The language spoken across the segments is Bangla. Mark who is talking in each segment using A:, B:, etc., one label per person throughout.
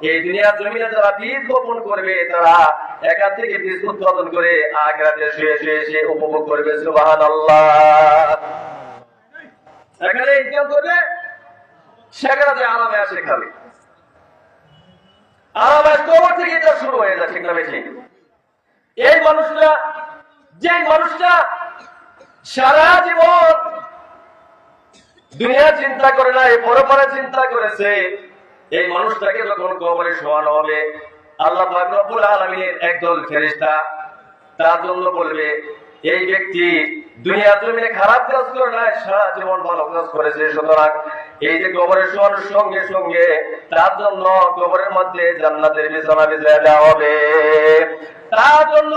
A: এই দুনিয়া উপভোগ করবে সুবহানাল্লাহ। যে আরামে এই মানুষটা যে মানুষটা সারা জীবন দুনিয়া চিন্তা করে না এই পরপরে চিন্তা করেছে। এই মানুষটাকে যখন কবরে শোয়ানো হবে, আল্লাহ রব্বুল আলামিনের একদল ফেরেশতা তার জন্য বলবে, এই ব্যক্তি দুনিয়া জমিনে খারাপ কাজ করে না সারা জীবন ভালো কাজ করেছে। সুতরাং এই যে কবরে শোয়ানোর সঙ্গে সঙ্গে তার জন্য কবরের মধ্যে জান্নাতের বিছানা বিছায় দেওয়া হবে। তার জন্য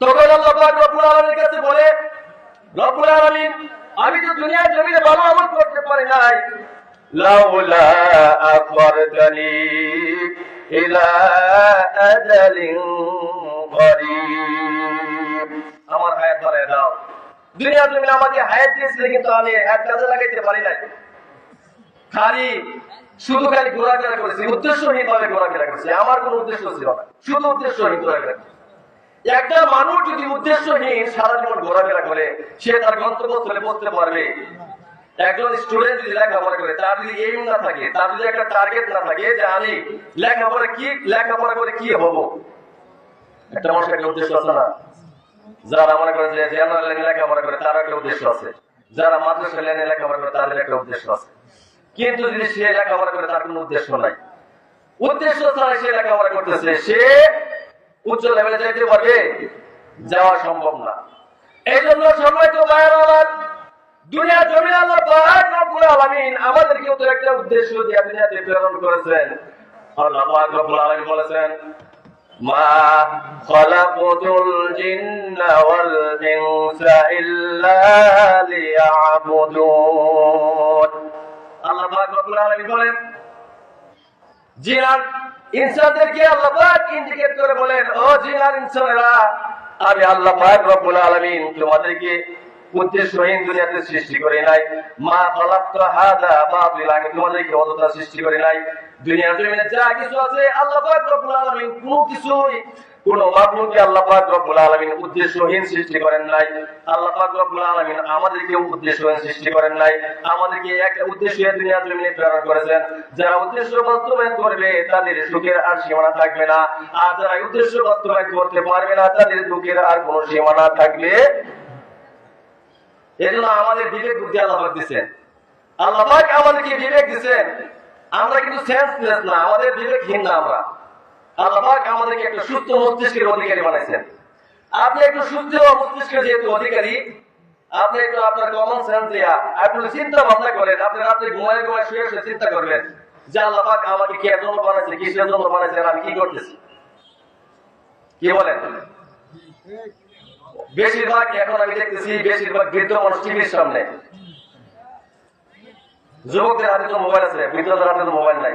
A: তখন কাছে বলে আমি তো দুনিয়ার জমিনে ভালো আমল করতে আমার জমিনে আমাকে হায়াত পারি নাই। খালি, শুধু খালি ঘোরাফেরা করেছি উদ্দেশ্যহীন ভাবে ঘোরাফেরা করেছি। আমার কোনো উদ্দেশ্য ছিল না। শুধু উদ্দেশ্যহীন ঘোরাফেরা করেছি। একটা মানুষ যদি উদ্দেশ্যহীন সারা জীবন ঘোরাফেরা করে, সে তার গন্তব্যস্থলে পৌঁছতে পারবে। একজন স্টুডেন্ট যদি লেখাপড়া করে, তার যদি এইম না থাকে, তার যদি একটা টার্গেট না থাকে যে আমি লেখাপড়া কি, লেখাপড়া করে কি হব? একটা মানুষের একটা উদ্দেশ্য আছে না? যারা মনে করে যে জেনারেল লেখাপড়া করে তার একটা উদ্দেশ্য আছে। যারা মাদ্রাসা লাইনে লেখাপড়া করে, তাদের একটা উদ্দেশ্য আছে। কিন্তু যদি সে লেখাপড়া করে, তার কোনো উদ্দেশ্য নাই। উদ্দেশ্য ছাড়া সে লেখাপড়া করতেছে, সে উচ্চ লেভেলে যাইতে পারবে, যাওয়া সম্ভব না। এই জন্য সময় তো আমার দুনিয়া জমিন আল্লাহ পাক রব্বুল আলামিন আমাদেরকে তো একটা উদ্দেশ্য দিয়ে দুনিয়াতে প্রেরণ করেছেন। আল্লাহ রব্বুল আলামিন বলেছেন, মা খলাকতুল জিন্না ওয়াল ইনসা ইল্লা লিয়াবুদুন। আল্লাহ পাক রব্বুল আলামিন বলেন জিনার ইনসানদেরকে আল্লাহ পাক ইন্ডিকেট করে বলেন, ও জিনার ইনসানেরা, আমি আল্লাহ পাক রব্বুল আলামিন তোমাদেরকে উদ্দেশ্যহীন দুনিয়াতে সৃষ্টি করে নাই। মা খলাক্ত হাদা বাতিল, আমি তোমাদেরকে অযথা সৃষ্টি করে নাই। দুনিয়ার জমিনে যা কিছু আছে, আল্লাহ পাক রব্বুল আলামিন কোনো কিছুই কোন মাখলুককে আল্লাহ পাক রব্বুল আলামিন উদ্দেশ্যহীন সৃষ্টি করেন নাই। আল্লাহ পাক রব্বুল আলামিন আমাদেরকে উদ্দেশ্যহীন সৃষ্টি করেন নাই। আমাদেরকে একটা উদ্দেশ্য দুনিয়ার জমিনে প্রেরণ করেছেন। যারা উদ্দেশ্য বাস্তবায়ন করবে, তাদের সুখের আর সীমানা থাকবে না। আর যারা উদ্দেশ্য বাস্তবায়ন করতে পারবে না, তাদের দুঃখের আর কোনো সীমানা থাকবে এই জন্য আমাদের বিবেক বুদ্ধি আল্লাহ পাক দিচ্ছেন আল্লাহ পাক আমাদেরকে বিবেক দিচ্ছেন আমরা কিন্তু সেন্সলেস না, আমাদের বিবেকহীন না আমরা। কি বলেন? বেশিরভাগ এখন আমি দেখতেছি, বেশিরভাগ বৃদ্ধ মানুষ টিভির সামনে। যুবকদের হাতে তো মোবাইল আছে, বৃদ্ধদের হাতে তো মোবাইল নাই।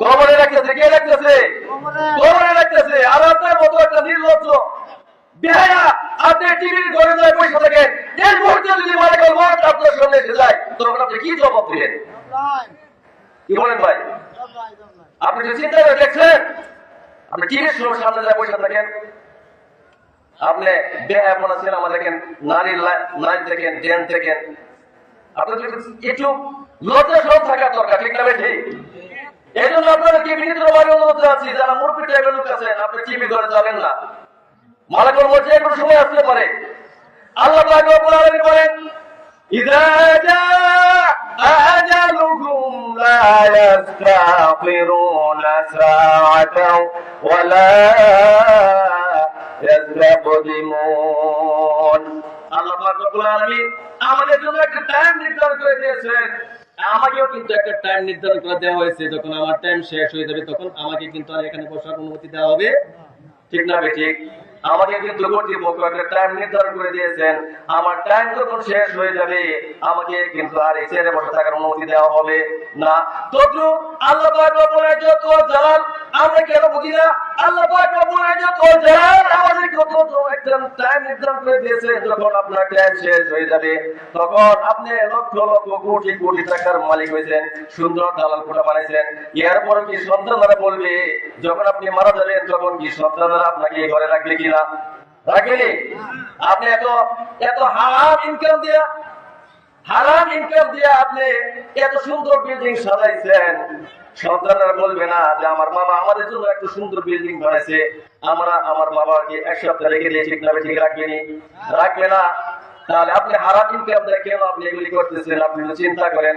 A: কবরে রাখতেছে কে রাখতেছে? কবরে রাখতেছে আর আপনার মতো একটা নির্লজ্জ বেহায়া আপনি টিভির ঘরে যায় পয়সা থাকেন এই মুহূর্তে যদি মারা গেল আপনার সামনে এসে যায় তখন আপনি কি জবাব দিলেন কি বলেন ভাই? আপনি যে চিন্তা করে দেখছেন আপনি টিভির সামনে যায় পয়সা থাকেন আপনি বেহায়া সিনেমা দেখেন নারীর নাচ দেখেন ড্যান্স দেখেন। আপনার একটু লজ্জা সব থাকার দরকার ঠিক না ঠিক এই জন্য আপনাদেরকে বিনীতভাবে অনুরোধ জানাচ্ছি যারা মুরব্বী টাইপের লোক আছেন, আপনি টিভি করে যাবেন না? মালাকুল যে কোনো সময় আসতে পারে। আল্লাহ পাক রব্বুল আলামিন বলেন ইযা জাআ আজালুহুম লা ইস্তাখিরুনা সাআতাও ওয়া লা ইয়াস্তাকদিমুন আমাদের জন্য একটা টাইম নির্ধারণ করে দিয়েছেন। আমাকেও কিন্তু একটা টাইম নির্ধারণ করে দেওয়া হয়েছে যখন আমার টাইম শেষ হয়ে যাবে তখন আমাকে কিন্তু আর এখানে বসার অনুমতি দেওয়া হবে। ঠিক না ঠিক? আমাকে কিন্তু কর্তৃপক্ষ টাইম নির্ধারণ করে দিয়েছেন। আমার টাইম যখন শেষ হয়ে যাবে, আমাকে কিন্তু আর এই চেয়ারে বসে থাকার অনুমতি দেওয়া হবে না। আল্লাহ মালিক হয়েছেন, সুন্দর দালাল কোটা বানাইছেন। এরপর কি সন্তানরা বলবে, যখন আপনি মারা যাবেন, তখন কি সন্তানরা আপনাকে ঘরে রাখবে কিনা? আপনি এত এত হারাম ইনকাম দিয়া, হারাম ইনকাম আপনি এত সুন্দর বিল্ডিং সাজাইছেন। সন্তানরা বলবে না যে আমার আমাদের জন্য সুন্দর বিল্ডিং বানাইছে। আমরা আমার বাবাকে এক সপ্তাহ রেখে দিয়ে ঠিক ঠিক রাখবে না। তাহলে আপনি হারাম ইনকাম দিয়ে কেন আপনি এগুলি করতেছেন? আপনি চিন্তা করেন।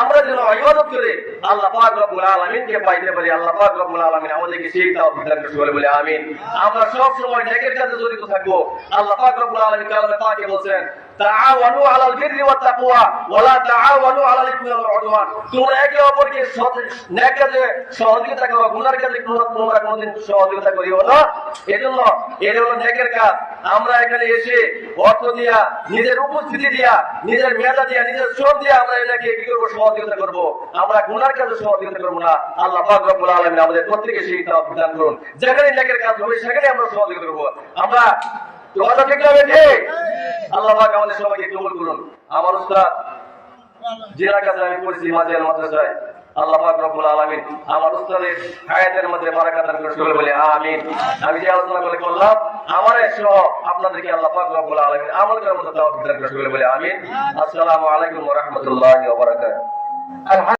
A: আমরা যেন ইবাদত করে আল্লাহ পাক রব্বুল আলামিনকে পাইতে পারি, আল্লাহ পাক রব্বুল আলামিন আমাদেরকে সেই তাওফিক দান করুন বলে আমিন। আমরা সব সময় নেকের কাজে জড়িত থাকব। আল্লাহ পাক রব্বুল আলামিন কালামে পাকে বলেন তাআওয়ানু আলাল বিররি ওয়াত তাকওয়া তাআওয়ানু আলাল ইসমি ওয়াল উদওয়ান। তোমরা একে অপরকে সহযোগিতা করো গুনার কাজে তোমরা কোনোদিন সহযোগিতা করিও না। এজন্য হলো নেকের কাজ। আমরা এখানে এসে অর্থ দিয়া, নিজের উপস্থিতি দিয়া, নিজের মেধা দিয়া, নিজের শ্রম দিয়া আমরা এটাকে কি করব? সহযোগিতা করব। আমরা গুনার কাজে সহযোগিতা করব না। আল্লাহ পাক রব্বুল আলামিন আমাদের প্রত্যেকে সেই তাওফিক দান করুন। যেখানে নেকের কাজ হবে সেখানে আমরা সহযোগিতা করব। আমরা ঠিক হবে ঠিক আল্লাহ পাক আমাদের সবাইকে কবুল করুন। আমার উস্তাদ কাছে আমি পড়ছি মাদ্রাসায়। আল্লাহ পাক রব্বুল আলামিন আমার উস্তাদের হায়াতের মধ্যে বারাকাত দান বলে আমিন। আমি যে আলোচনা করে করলাম আমার সহ আপনাদেরকে আল্লাহ পাক রব্বুল আলামিন আমল করার তাওফিক দান বলে আমিন। আসসালামু আলাইকুম ওয়া রাহমাতুল্লাহি ওয়া